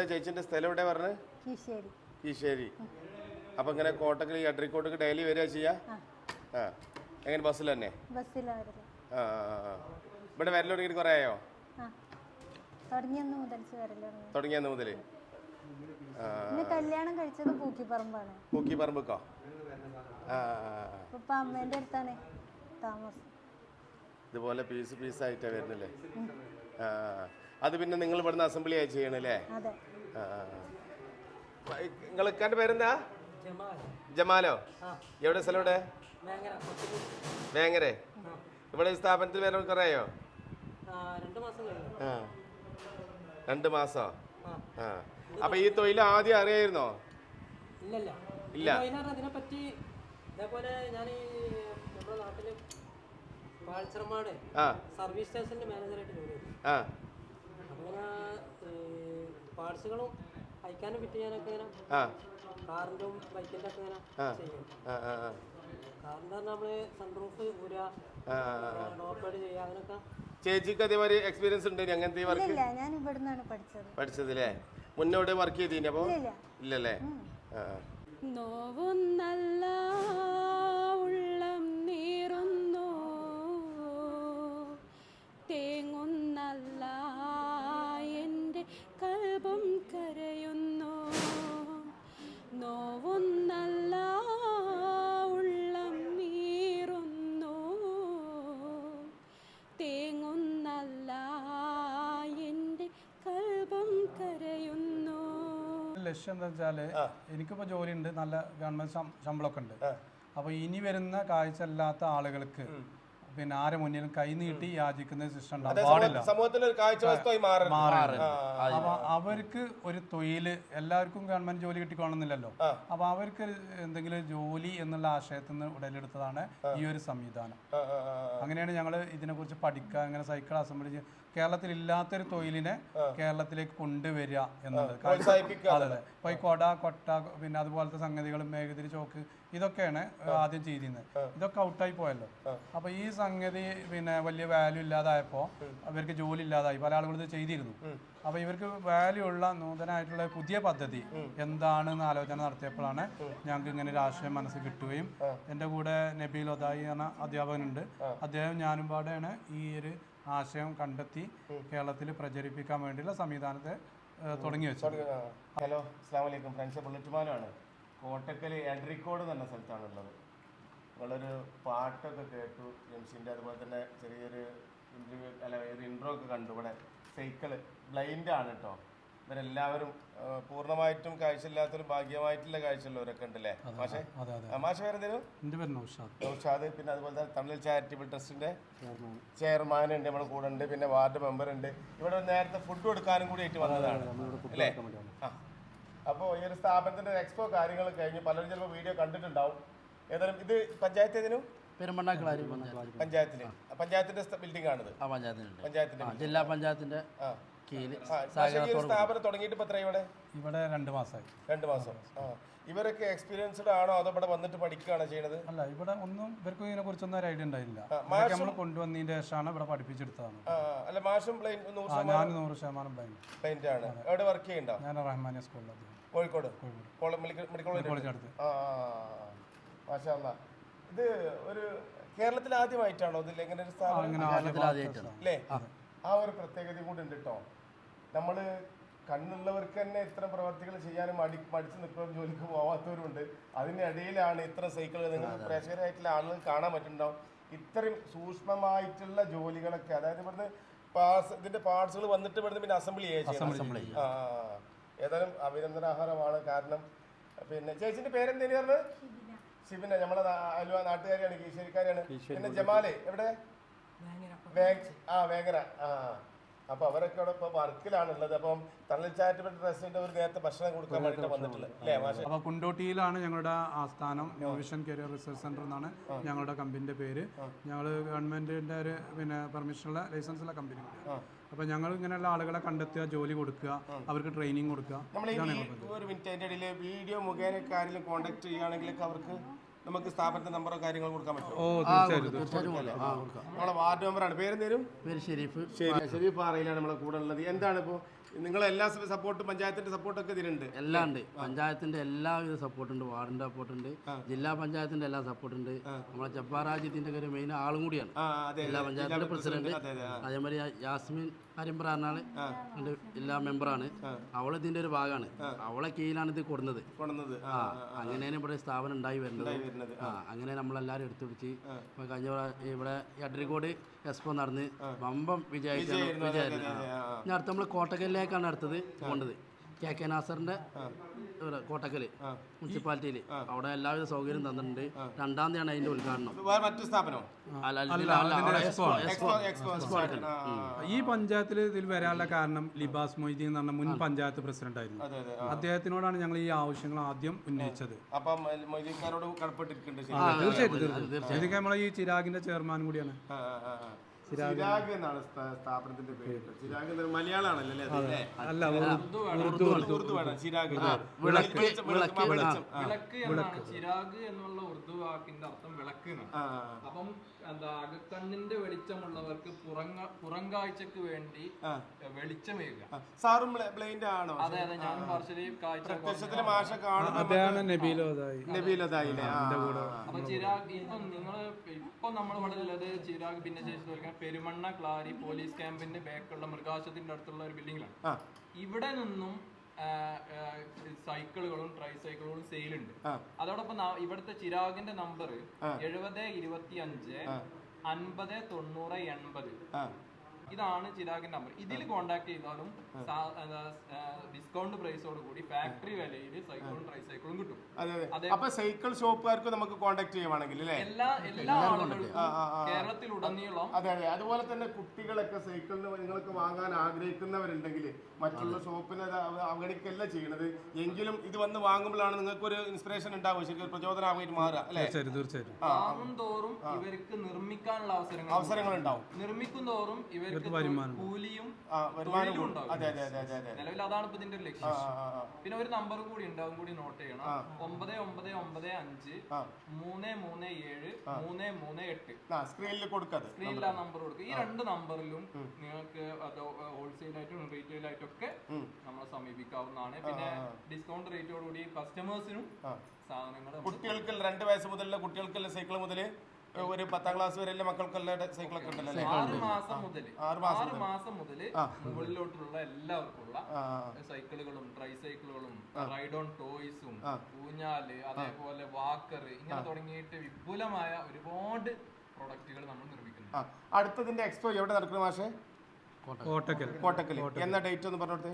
എവിടെ ചേച്ചിന്റെ സ്ഥലം എവിടെ പറഞ്ഞത് ഈശ്ശേരി അപ്പൊ ഇങ്ങനെ കോട്ടക്കൽ ഈ അഡ്രിക്കോട്ടക്ക് ഡെയിലി വരിക ചെയ്യാ? ആ. എങ്ങനെ ബസ്സിൽ തന്നെ? ബസ്സിലായിരുന്നു ആ ആ, ആ. ഇവിടെ വരൽ തുടങ്ങിയിട്ട് കുറേ ആയോ? ആ. തുടങ്ങിയെന്ന് മുതൽ പിന്നെ കല്യാണം കഴിച്ചത് പൂക്കിപ്പറമ്പാണ്. പൂക്കി പറമ്പക്കോ ആ ആ, ആ. അപ്പൊ ഇപ്പൊ അമ്മേന്റെ അടുത്താണ് താമസം. ഇതുപോലെ പീസ് പീസായിട്ടാണ് വരുന്നില്ലേ ആ ആ. അത് പിന്നെ നിങ്ങൾ ഇവിടുന്ന് അസംബ്ലി ആയി ചെയ്യണല്ലേ? അതെ. നിങ്ങൾ ഇക്കാന്റെ പേരെന്താ? ജമാലോ. എവിടെ സ്ഥലം ഇവിടെ? വേങ്ങരെ ഇവിടെ സ്ഥാപനത്തിൽ വരാൻ കുറേയോ? രണ്ട് മാസം ആ. അപ്പൊ ഈ തൊഴിൽ ആദ്യം അറിയായിരുന്നോ? ഇല്ല. ഇതേപോലെ ഞാൻ ഈ നമ്മുടെ നാട്ടിൽ സർവീസ് സ്റ്റേഷന്റെ മാനേജറായിട്ട് ജോലി ചെയ്തു. പാർട്സുകളും അയക്കാനും ഫിറ്റ് ചെയ്യാനൊക്കെ ഇങ്ങനെ ആ. കാറിന്റെ ബൈക്കിന്റെ ഒക്കെ ഇങ്ങനെ ചെയ്യും. കാറിന്റെ നമ്മൾ സൺറൂഫ് ഊരുക. ഡോർബേഡ് ചെയ്യുക അങ്ങനെയൊക്കെ. ചേച്ചിക്ക് അതേമാതിരി എക്സ്പീരിയൻസ് ഉണ്ട് അങ്ങനത്തെ വർക്ക് ഇല്ല ഞാൻ ഇവിടുന്നാണ് പഠിച്ചത്. പഠിച്ചതല്ലേ മുന്നോട്ട് വർക്ക് ചെയ്തിന് അപ്പോ? ഇല്ല ഇല്ലല്ലേ? ആ ആ. ലക്ഷ്യം എന്താ വെച്ചാൽ എനിക്കിപ്പോ ജോലി ഉണ്ട് നല്ല ഗവൺമെന്റ് ശമ്പളമൊക്കെ ഉണ്ട്. അപ്പൊ ഇനി വരുന്ന കാഴ്ച അല്ലാത്ത ആളുകൾക്ക് പിന്നെ ആരെ മുന്നിലും കൈനീട്ടി യാചിക്കുന്ന സിസ്റ്റം ഉണ്ടാവും. പാടില്ല. ഒരു അപ്പൊ അവർക്ക് ഒരു തൊഴിൽ എല്ലാവർക്കും ഗവൺമെന്റ് ജോലി കിട്ടിക്കോണമെന്നില്ലല്ലോ അപ്പൊ അവർക്ക് എന്തെങ്കിലും ജോലി എന്നുള്ള ആശയത്തിൽ നിന്ന് ഉടലെടുത്തതാണ് ഈ ഒരു സംവിധാനം. അങ്ങനെയാണ് ഞങ്ങൾ ഇതിനെക്കുറിച്ച് പഠിക്കുക ഇങ്ങനെ സൈക്കിൾ അസംബ്ലി കേരളത്തിൽ ഇല്ലാത്തൊരു തൊഴിലിനെ കേരളത്തിലേക്ക് കൊണ്ടുവരിക എന്നുള്ളത്. അതെ അതെ. ഇപ്പൊ ഈ കൊട കൊട്ട പിന്നെ അതുപോലത്തെ സംഗതികളും മേഘതിരി ചോക്ക് ഇതൊക്കെയാണ് ആദ്യം ചെയ്തിരുന്നത്. ഇതൊക്കെ ഔട്ടായി പോയല്ലോ. അപ്പൊ ഈ സംഗതി പിന്നെ വലിയ വാല്യൂ ഇല്ലാതായപ്പോ അവർക്ക് ജോലി ഇല്ലാതായി. പല ആളുകളും ഇത് ചെയ്തിരുന്നു. അപ്പൊ ഇവർക്ക് വാല്യൂ ഉള്ള നൂതനമായിട്ടുള്ള പുതിയ പദ്ധതി എന്താണെന്ന് ആലോചന നടത്തിയപ്പോഴാണ് ഞങ്ങൾക്ക് ഇങ്ങനെ ഒരു ആശയം മനസ്സിൽ കിട്ടുകയും എന്റെ കൂടെ നബീൽ ഒതായി എന്ന അധ്യാപകനുണ്ട്. അദ്ദേഹം ഞാനും പാടെയാണ് ഈ ഒരു ആശയം കണ്ടെത്തി കേരളത്തിൽ പ്രചരിപ്പിക്കാൻ വേണ്ടിയുള്ള സംവിധാനത്തെ തുടങ്ങി വെച്ചു ഹലോ അസ്സാം വലൈക്കും ഫ്രണ്ട്സ് ബുള്ളറ്റുമാനാണ് കോട്ടക്കൽ എഡ്രിക്കോട് എന്ന സ്ഥലത്താണുള്ളത്. നിങ്ങളൊരു പാട്ടൊക്കെ കേട്ടു ജംഷിന്റെ അതുപോലെ തന്നെ ചെറിയൊരു ഇന്റർവ്യൂ അല്ല ഒരു ഇൻട്രോ ഒക്കെ കണ്ടു. ഇവിടെ സൈക്കിൾ ബ്ലൈൻഡ് ആണ് കേട്ടോ ഇവരെല്ലാവരും പൂർണമായിട്ടും കാഴ്ചയില്ലാത്തൊരു ഭാഗ്യമായിട്ടുള്ള കാഴ്ചയുള്ളവരൊക്കെ ഉണ്ടല്ലേ? മാഷേ? മാഷ് പേരെന്തേലും എന്റെ പേര് നൗഷാദ്. നൗഷാദ്. പിന്നെ അതുപോലെ തന്നെ തമിഴ് ചാരിറ്റബിൾ ട്രസ്റ്റിന്റെ ചെയർമാൻ ഉണ്ട് നമ്മുടെ കൂടെ ഉണ്ട്. പിന്നെ വാർഡ് മെമ്പർ ഉണ്ട്. ഇവിടെ നേരത്തെ ഫുഡ് കൊടുക്കാനും കൂടി ആയിട്ട് വന്നതാണ്. അല്ലേ? ആ. അപ്പോൾ ഈ ഒരു സ്ഥാപനത്തിന്റെ എക്സ്പോ കാര്യങ്ങൾ കഴിഞ്ഞ് പലരും ചിലപ്പോൾ വീഡിയോ കണ്ടിട്ടുണ്ടാവും. ഏതായാലും ഇത് പഞ്ചായത്ത് ഏതിനും? പെരുമ്പണ്ണാക്കിളാരി പഞ്ചായത്ത്. പഞ്ചായത്തിന് പഞ്ചായത്തിന്റെ ബിൽഡിംഗ് ആണിത്. ആ പഞ്ചായത്തിന്റെ ജില്ലാ പഞ്ചായത്തിന്റെ കീഴിൽ സ്ഥാപനം തുടങ്ങിയിട്ട് ഇപ്പൊ ഇവിടെ? ഇവിടെ രണ്ട് മാസമായി രണ്ട് മാസം. ആ ഇവരൊക്കെ എക്സ്പീരിയൻസ്ഡ് ആണോ അതോ ഇവിടെ വന്നിട്ട് പഠിക്കുകയാണോ ചെയ്യണത്? അല്ല ഇവിടെ ഒന്നും ഇവർക്കും ഇതിനെ കുറിച്ചൊന്നും ഒരു ഐഡിയ ഉണ്ടായില്ല. നമ്മൾ കൊണ്ടുവന്നതിന്റെ ശേഷമാണ് ഇവിടെ പഠിപ്പിച്ചെടുത്തതാണ് അല്ല മാഷും പ്ലെയിൻ നൂറ് ആ ഞാൻ നൂറ് ശതമാനം ബ്ലൈൻഡ്. പ്ലെയിന്റ് ആണ്. എവിടെ വർക്ക് ചെയ്യണ്ട ഞാൻ റഹ്മാനിയ സ്കൂളിൽ കോഴിക്കോട്? മെഡിക്കൽ കോളേജ് അടുത്ത് ആ മാഷാ. ഇത് ഒരു കേരളത്തിൽ ആദ്യമായിട്ടാണോ? ഇതിൽ എങ്ങനെ ഒരു സ്ഥാപനം കേരളത്തിൽ ആദ്യമായിട്ടാണ്. അല്ലേ ആ ഒരു പ്രത്യേകത കൂടി ഉണ്ട് കേട്ടോ നമ്മൾ കണ്ണുള്ളവർക്ക് തന്നെ ഇത്തരം പ്രവർത്തികൾ ചെയ്യാനും മടി മടിച്ചു നിൽക്കുന്ന ജോലിക്ക് പോവാത്തവരുണ്ട്. അതിനിടയിലാണ് ഇത്ര സൈക്കിൾ നിങ്ങൾ പ്രേക്ഷകരായിട്ടുള്ള ആളുകൾ കാണാൻ പറ്റുന്നുണ്ടാവും. ഇത്രയും സൂക്ഷ്മമായിട്ടുള്ള ജോലികളൊക്കെ അതായത് ഇവിടുന്ന് പാസ് ഇതിന്റെ പാർട്സുകൾ വന്നിട്ട് ഇവിടുന്ന് പിന്നെ അസംബ്ലി അസംബ്ലി ആ. ഏതായാലും അഭിനന്ദനാഹാരമാണ് കാരണം പിന്നെ ചേച്ചിന്റെ പേരെന്തേലും പറഞ്ഞത്? ശിബിന. നമ്മളെ അലുവ നാട്ടുകാരിയാണ് കീശ്ശേരിക്കാരിയാണ് പിന്നെ ജമാലെ എവിടെ? ആ വേങ്ങര. ആ. അപ്പൊ അവരൊക്കെ അവിടെ ഇപ്പൊ വർക്കിലാണുള്ളത്. അപ്പം തണൽ ചാരിറ്റബിൾ ട്രസ്റ്റിന്റെ ഒരു നേരത്തെ ഭക്ഷണം കൊടുക്കാൻ വേണ്ടിയിട്ട് വന്നിട്ടുള്ളത് അല്ലേ മാഷെ? അപ്പൊ കുണ്ടോട്ടിയിലാണ് ഞങ്ങളുടെ ആസ്ഥാനം. ന്യൂവിഷൻ കരിയർ റിസർച്ച് സെന്റർ എന്നാണ് ഞങ്ങളുടെ കമ്പനിന്റെ പേര്. ഞങ്ങൾ ഗവൺമെന്റിന്റെ ഒരു പിന്നെ പെർമിഷനുള്ള ലൈസൻസുള്ള കമ്പനി അപ്പൊ ഞങ്ങൾ ഇങ്ങനെയുള്ള ആളുകളെ കണ്ടെത്തുക ജോലി കൊടുക്കുക അവർക്ക് ട്രെയിനിങ് കൊടുക്കുക. ഒരു മിനിറ്റ് അതിന്റെ ഇടയിൽ വീഡിയോ മുഖേന ആരെങ്കിലും കോൺടാക്ട് ചെയ്യുകയാണെങ്കിൽ അവർക്ക് നമുക്ക് സ്ഥാപനത്തിന്റെ നമ്പറോ കാര്യങ്ങളോ കൊടുക്കാൻ പറ്റുമോ? ഓ തീർച്ചയായിട്ടും നമ്മളെ വാർഡ് മെമ്പറാണ് പേരെന്തേലും? പേര് ഷെരീഫ്. ഷെരീഫ്. ശരി പാറയിലാണ് നമ്മളെ കൂടെ ഉള്ളത്. എന്താണ് ഇപ്പോ നിങ്ങൾ എല്ലാ സപ്പോർട്ടും പഞ്ചായത്തിന്റെ സപ്പോർട്ടൊക്കെ ഇതിലുണ്ട്? എല്ലാം ഉണ്ട്. പഞ്ചായത്തിന്റെ എല്ലാവിധ സപ്പോർട്ടുണ്ട് വാർഡിന്റെ സപ്പോർട്ടുണ്ട് ജില്ലാ പഞ്ചായത്തിന്റെ എല്ലാ സപ്പോർട്ടുണ്ട് നമ്മളെ ജബ്ബാർ രാജ്യത്തിന്റെ ഒരു മെയിൻ ആളും കൂടിയാണ്. ജില്ലാ പഞ്ചായത്തിന്റെ പ്രസിഡന്റ്. അതെ അതെ ആ. അതേമാതിരി യാസ്മിൻ കരിമ്പ്ര എല്ലാ മെമ്പറാണ്. അവൾ ഇതിന്റെ ഒരു ഭാഗമാണ് അവളെ കീഴിലാണ് ഇത് കൊടുന്നത് ആ അങ്ങനെയാണ് ഇവിടെ സ്ഥാപനം ഉണ്ടായി വരുന്നത്. ആ. അങ്ങനെ നമ്മളെല്ലാവരും എടുത്തുപിടിച്ച് ഇപ്പൊ കഴിഞ്ഞ ഇവിടെ എഡ്രിക്കോട് എക്സ്പോ നടന്ന് വമ്പം വിജയിച്ചാണ് വിജയായിരുന്നു ആ. അടുത്ത നമ്മൾ കോട്ടക്കലിലേക്കാണ് അടുത്തത് പോകേണ്ടത് കെ കെ നാസറിന്റെ ഇവിടെ കോട്ടക്കൽ മുനിസിപ്പാലിറ്റിയിൽ അവിടെ എല്ലാവിധ സൗകര്യം തന്നിട്ടുണ്ട്. രണ്ടാം തീയതിയാണ് അതിന്റെ ഉദ്ഘാടനം. മറ്റു സ്ഥാപനം. ഈ പഞ്ചായത്തിൽ ഇതിൽ വരാനുള്ള കാരണം ലിബാസ് മൊയ്തീൻ എന്ന് പറഞ്ഞ മുൻ പഞ്ചായത്ത് പ്രസിഡന്റ് ആയിരുന്നു. അതെ അതെ അദ്ദേഹത്തിനോടാണ് ഞങ്ങൾ ഈ ആവശ്യങ്ങൾ ആദ്യം ഉന്നയിച്ചത്. തീർച്ചയായിട്ടും തീർച്ചയായിട്ടും. തീർച്ചയായും. നമ്മളെ ഈ ചിരാഗിന്റെ ചെയർമാൻ കൂടിയാണ്. ആ, ആ, ആ. ചിരാഗ് എന്നാണ് സ്ഥാ- സ്ഥാപനത്തിന്റെ പേര്. ചിരാഗ് എന്ന് മലയാളമാണല്ലോ അല്ലേ അല്ലേ? ഉറുദു വേണം. ചിരാഗ്. വിളക്ക്, വിളക്ക്, ചിരാഗ് എന്നുള്ള ഉറുദു വാക്കിന്റെ അർത്ഥം വിളക്ക് അപ്പം എന്താ അകക്കണ്ണിന്റെ വെളിച്ചമുള്ളവർക്ക് പുറങ്ങ പുറംകാഴ്ചക്ക് വേണ്ടി വെളിച്ചമേക. സാറും ബ്ലൈൻഡ് ആണോ അതെ അതെ ഞാൻ പാർശ്വലി കാഴ്ച പ്രത്യക്ഷത്തിൽ അപ്പൊ ചിരാഗ് ഇപ്പം നിങ്ങൾ ഇപ്പൊ നമ്മൾ ഇവിടെ ഉള്ളത് ചിരാഗ് ഭിന്നശേഷി പെരുമണ്ണ ക്ലാരി പോലീസ് ക്യാമ്പിന്റെ ബാക്കുള്ള മൃഗാശത്തിന്റെ അടുത്തുള്ള ഒരു ബിൽഡിങ്ങിലാണ് ആ. ഇവിടെ നിന്നും സൈക്കിളുകളും ട്രൈ സൈക്കിളുകളും സെയിലുണ്ട്. അതോടൊപ്പം ഇവിടുത്തെ ചിരാഗിന്റെ നമ്പർ എഴുപത് ഇരുപത്തി അഞ്ച് അൻപത് തൊണ്ണൂറ് എൺപത്. ഇതാണ് ചിരാഗിന്റെ നമ്പർ ഇതിൽ കോണ്ടാക്ട് ചെയ്താലും ഡിസ്കൗണ്ട് പ്രൈസോട് കൂടി ഫാക്ടറി വിലയിൽ സൈക്കിളും ട്രൈ സൈക്കിളും കിട്ടും. അതെ അതെ. അപ്പൊ സൈക്കിൾ ഷോപ്പുകാർക്ക് നമുക്ക് കോണ്ടാക്ട് ചെയ്യുവാണെങ്കിൽ അല്ലേ എല്ലാ എല്ലാ ആളുകൾക്കും കേരളത്തിലുടനീളം അതെ അതെ. അതുപോലെ തന്നെ കുട്ടികളൊക്കെ സൈക്കിളിന് നിങ്ങൾക്ക് വാങ്ങാൻ ആഗ്രഹിക്കുന്നവരുണ്ടെങ്കിൽ മറ്റുള്ള ഷോപ്പിനെ അവഗണിക്കല്ല ചെയ്യണത്. എങ്കിലും ഇത് വന്ന് വാങ്ങുമ്പോഴാണ് നിങ്ങൾക്ക് ഒരു ഇൻസ്പിറേഷൻ ഉണ്ടാവും ശരിക്കും ഒരു പ്രചോദനമായിട്ട് മാറുക അല്ലേ വാങ്ങും തോറും ഇവർക്ക് നിർമ്മിക്കാനുള്ള അവസരങ്ങൾ അവസരങ്ങൾ ഉണ്ടാവും. നിർമ്മിക്കും തോറും ഇവർക്ക് ആ വരുമാനം കൂലിയും. ഉണ്ടാവും അതെ അതെ അതെ അതെ നിലവിൽ അതാണ് ഇപ്പൊ ഇതിന്റെ ഒരു ലക്ഷ്യം. പിന്നെ ഒരു നമ്പർ കൂടി ഉണ്ടാവും കൂടി നോട്ട് ചെയ്യണം. ഒമ്പത് ഒമ്പത് ഒമ്പത് അഞ്ച് മൂന്ന് മൂന്ന് ഏഴ് മൂന്ന് മൂന്ന് എട്ട്. സ്ക്രീനിൽ കൊടുക്കത് സ്ക്രീനിൽ ആ നമ്പർ കൊടുക്കുക. ഈ രണ്ട് നമ്പറിലും നിങ്ങൾക്ക് അത് ഹോൾസെയിൽ ആയിട്ടും റീറ്റെയിൽ ആയിട്ടും ഒക്കെ നമ്മളെ സമീപിക്കാവുന്നതാണ്. പിന്നെ ഡിസ്കൗണ്ട് റേറ്റോടുകൂടി കസ്റ്റമേഴ്സിനും സാധനങ്ങൾ കുട്ടികൾക്ക് രണ്ട് വയസ്സ് മുതലുള്ള കുട്ടികൾക്കുള്ള സൈക്കിൾ മുതൽ ഒരു പത്താം ക്ലാസ് വരെയുള്ള മക്കൾക്കുള്ള സൈക്കിളൊക്കെ ഉണ്ടല്ലോ ആറ് മാസം മുതൽ ആറ് മാസം ആറ് മാസം മുതൽ മുകളിലോട്ടുള്ള എല്ലാവർക്കുള്ള സൈക്കിളുകളും ട്രൈ സൈക്കിളുകളും റൈഡ് ഓൺ ടോയ്സും ഊഞ്ഞാൽ അതേപോലെ വാക്കർ ഇങ്ങനെ തുടങ്ങിയിട്ട് വിപുലമായ ഒരുപാട് പ്രൊഡക്റ്റുകൾ നമ്മൾ നിർമ്മിക്കുന്നു അടുത്തതിന്റെ എക്സ്പോ എവിടെ നടക്കുന്നു മാഷേ? കോട്ടക്കൽ. കോട്ടക്കൽ. എന്ന ഡേറ്റ് ഒന്ന് പറഞ്ഞോട്ടെ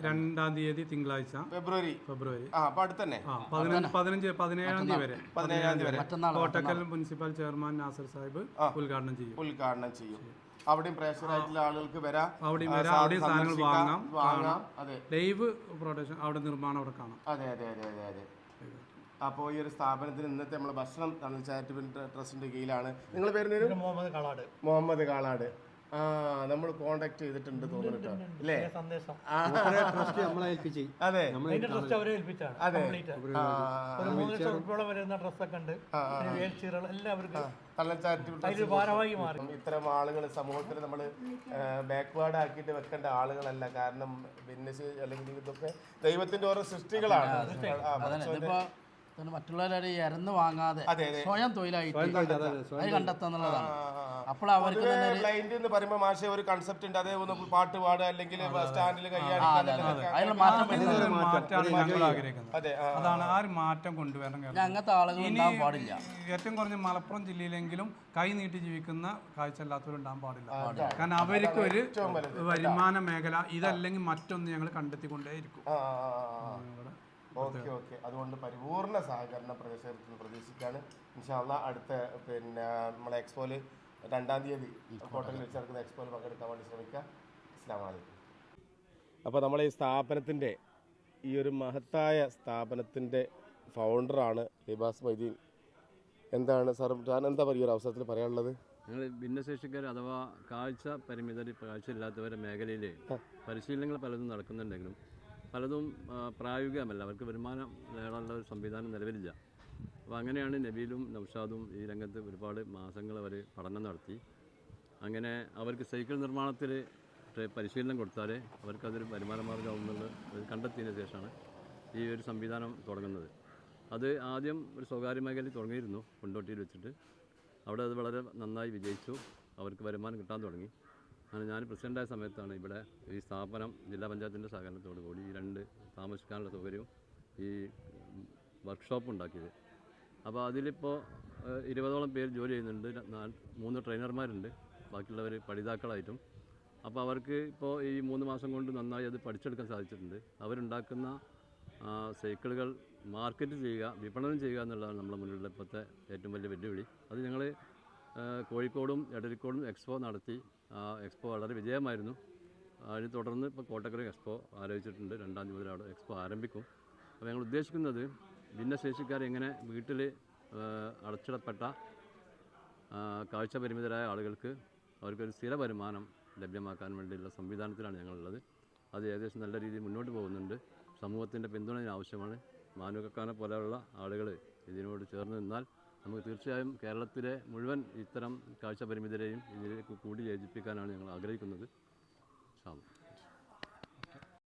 രണ്ടാം തീയതി തിങ്കളാഴ്ച. ഫെബ്രുവരി. ഫെബ്രുവരി. ആ അപ്പൊ അടുത്തന്നെ. ആ പതിനഞ്ച് പതിനഞ്ച് പതിനേഴാം തീയതി വരെ. പതിനേഴാം തീയതി വരെ. കോട്ടക്കൽ മുനിസിപ്പൽ ചെയർമാൻ നാസർ സാഹിബ് ഉദ്ഘാടനം ചെയ്യും. ഉദ്ഘാടനം ചെയ്യും. അവിടെയും പ്രേക്ഷകരായിട്ടുള്ള ആളുകൾക്ക് വരാം. അവിടെയും വരാം, അവിടെയും സാധനങ്ങൾ വാങ്ങാം, വാങ്ങാം. അതെ. ലൈവ് പ്രൊഡക്ഷൻ അവിടെ നിർമ്മാണം അവിടെ കാണാം. അതെ അതെ അതെ അതെ അതെ. അപ്പോൾ ഈ ഒരു സ്ഥാപനത്തിന് ഇന്നത്തെ നമ്മൾ ഭക്ഷണം ചാരിറ്റബിൾ ട്രസ്റ്റിന്റെ കീഴിലാണ്. നിങ്ങൾ പേര് മുഹമ്മദ് കാളാട്. മുഹമ്മദ് കാളാട്. ആ നമ്മൾ കോണ്ടാക്ട് ചെയ്തിട്ടുണ്ട് തോന്നുന്നു അല്ലേ അതെ. ഇത്തരം ആളുകൾ സമൂഹത്തിൽ നമ്മൾ ബാക്ക്വേർഡ് ആക്കിയിട്ട് വെക്കേണ്ട ആളുകളല്ല. കാരണം ഭിന്നശേഷി അല്ലെങ്കിൽ ഇതൊക്കെ ദൈവത്തിന്റെ ഓരോ സൃഷ്ടികളാണ്. മറ്റുള്ളവരെ ഇറന്ന് വാങ്ങാതെ. സ്വയം തൊഴിലായിട്ട് അത് കണ്ടെത്തുന്നുള്ളതാണ്. അപ്പോൾ അവർക്ക് ബ്ലൈൻഡ് എന്ന് പറയുമ്പോൾ മാഷെ ഒരു കൺസെപ്റ്റ് ഉണ്ട്. അതേ ഒന്ന് പാട്ട് പാടുക അല്ലെങ്കിൽ സ്റ്റാൻഡിൽ അതാണ് ആ ഒരു മാറ്റം കൊണ്ടുവരണം അങ്ങനത്തെ ആളുകൾ ഉണ്ടാവാൻ പാടില്ല. ഏറ്റവും കുറഞ്ഞ മലപ്പുറം ജില്ലയിലെങ്കിലും കൈ നീട്ടി ജീവിക്കുന്ന കാഴ്ചയില്ലാത്തവരുണ്ടാകാൻ പാടില്ല. കാരണം അവർക്ക് ഒരു വരുമാന മേഖല ഇതല്ലെങ്കിൽ മറ്റൊന്ന് ഞങ്ങൾ കണ്ടെത്തിക്കൊണ്ടേയിരിക്കും. Okay okay. അതുകൊണ്ട് പരിപൂർണ സഹകരണം പ്രദേശത്തിൽ പ്രതീക്ഷിക്കുകയാണ് ഇൻഷാല്ല അടുത്ത പിന്നെ നമ്മളെ എക്സ്പോയിൽ രണ്ടാം തീയതി കോട്ടയിൽ വെച്ച് നടക്കുന്ന എക്സ്പോയിൽ പങ്കെടുക്കാൻ വേണ്ടി ശ്രമിക്കുക. അസ്ലാം വലൈക്കും അപ്പോൾ നമ്മളെ ഈ സ്ഥാപനത്തിന്റെ ഈ ഒരു മഹത്തായ സ്ഥാപനത്തിന്റെ ഫൗണ്ടറാണ് ലിബാസ് മൈദീൻ എന്താണ് സാർ ഞാൻ എന്താ പറയുക ഒരു അവസരത്തിൽ പറയാനുള്ളത്? ഞങ്ങൾ ഭിന്നശേഷിക്കാർ അഥവാ കാഴ്ച പരിമിതർ ഇല്ലാത്തവരെ മേഖലയിൽ പരിശീലനങ്ങൾ പലതും നടക്കുന്നുണ്ടെങ്കിലും പലതും പ്രായോഗികമല്ല. അവർക്ക് വരുമാനം നേടാനുള്ള ഒരു സംവിധാനം നിലവിലില്ല. അപ്പോൾ അങ്ങനെയാണ് നബീലും നൗഷാദും ഈ രംഗത്ത് ഒരുപാട് മാസങ്ങൾ അവർ പഠനം നടത്തി. അങ്ങനെ അവർക്ക് സൈക്കിൾ നിർമ്മാണത്തിൽ പരിശീലനം കൊടുത്താലേ അവർക്കതൊരു വരുമാന മാർഗമാവുമെന്നുള്ളത് അത് കണ്ടെത്തിയതിന് ശേഷമാണ് ഈ ഒരു സംവിധാനം തുടങ്ങുന്നത്. അത് ആദ്യം ഒരു സ്വകാര്യ മേഖലയിൽ തുടങ്ങിയിരുന്നു കൊണ്ടോട്ടിയിൽ വെച്ചിട്ട്. അവിടെ അത് വളരെ നന്നായി വിജയിച്ചു. അവർക്ക് വരുമാനം കിട്ടാൻ തുടങ്ങി. അങ്ങനെ ഞാൻ പ്രസിഡന്റായ സമയത്താണ് ഇവിടെ ഈ സ്ഥാപനം ജില്ലാ പഞ്ചായത്തിന്റെ സഹകരണത്തോടു കൂടി ഈ രണ്ട് താമസിക്കാനുള്ള സൗകര്യവും ഈ വർക്ക്ഷോപ്പ് ഉണ്ടാക്കിയത്. അപ്പോൾ അതിലിപ്പോൾ ഇരുപതോളം പേര് ജോലി ചെയ്യുന്നുണ്ട്. മൂന്ന് ട്രെയിനർമാരുണ്ട്. ബാക്കിയുള്ളവർ പഠിതാക്കളായിട്ടും. അപ്പോൾ അവർക്ക് ഇപ്പോൾ ഈ മൂന്ന് മാസം കൊണ്ട് നന്നായി അത് പഠിച്ചെടുക്കാൻ സാധിച്ചിട്ടുണ്ട്. അവരുണ്ടാക്കുന്ന സൈക്കിളുകൾ മാർക്കറ്റ് ചെയ്യുക വിപണനം ചെയ്യുക എന്നുള്ളതാണ് നമ്മുടെ മുന്നിലുള്ള ഇപ്പോഴത്തെ ഏറ്റവും വലിയ വെല്ലുവിളി. അത് ഞങ്ങൾ കോഴിക്കോടും എടരിക്കോടും എക്സ്പോ നടത്തി ആ എക്സ്പോ വളരെ വിജയമായിരുന്നു. അതിന് തുടർന്ന് ഇപ്പോൾ കോട്ടക്കര എക്സ്പോ ആലോചിച്ചിട്ടുണ്ട്. രണ്ടാം തീയതി മുതൽ അവിടെ എക്സ്പോ ആരംഭിക്കും. അപ്പോൾ ഞങ്ങൾ ഉദ്ദേശിക്കുന്നത് ഭിന്നശേഷിക്കാരെ എങ്ങനെ വീട്ടിൽ അടച്ചിടപ്പെട്ട കാഴ്ച പരിമിതരായ ആളുകൾക്ക് അവർക്കൊരു സ്ഥിര വരുമാനം ലഭ്യമാക്കാൻ വേണ്ടിയുള്ള സംവിധാനത്തിലാണ് ഞങ്ങളുള്ളത്. അത് ഏകദേശം നല്ല രീതിയിൽ മുന്നോട്ട് പോകുന്നുണ്ട്. സമൂഹത്തിന്റെ പിന്തുണ ആവശ്യമാണ്. മാനുകക്കാനെ പോലെയുള്ള ആളുകൾ ഇതിനോട് ചേർന്ന് നിന്നാൽ നമുക്ക് തീർച്ചയായും കേരളത്തിലെ മുഴുവൻ ഇത്തരം കാഴ്ച പരിമിതരെയും ഇതിലേക്ക് കൂടി യോജിപ്പിക്കാനാണ് ഞങ്ങൾ ആഗ്രഹിക്കുന്നത്. ശ്യാം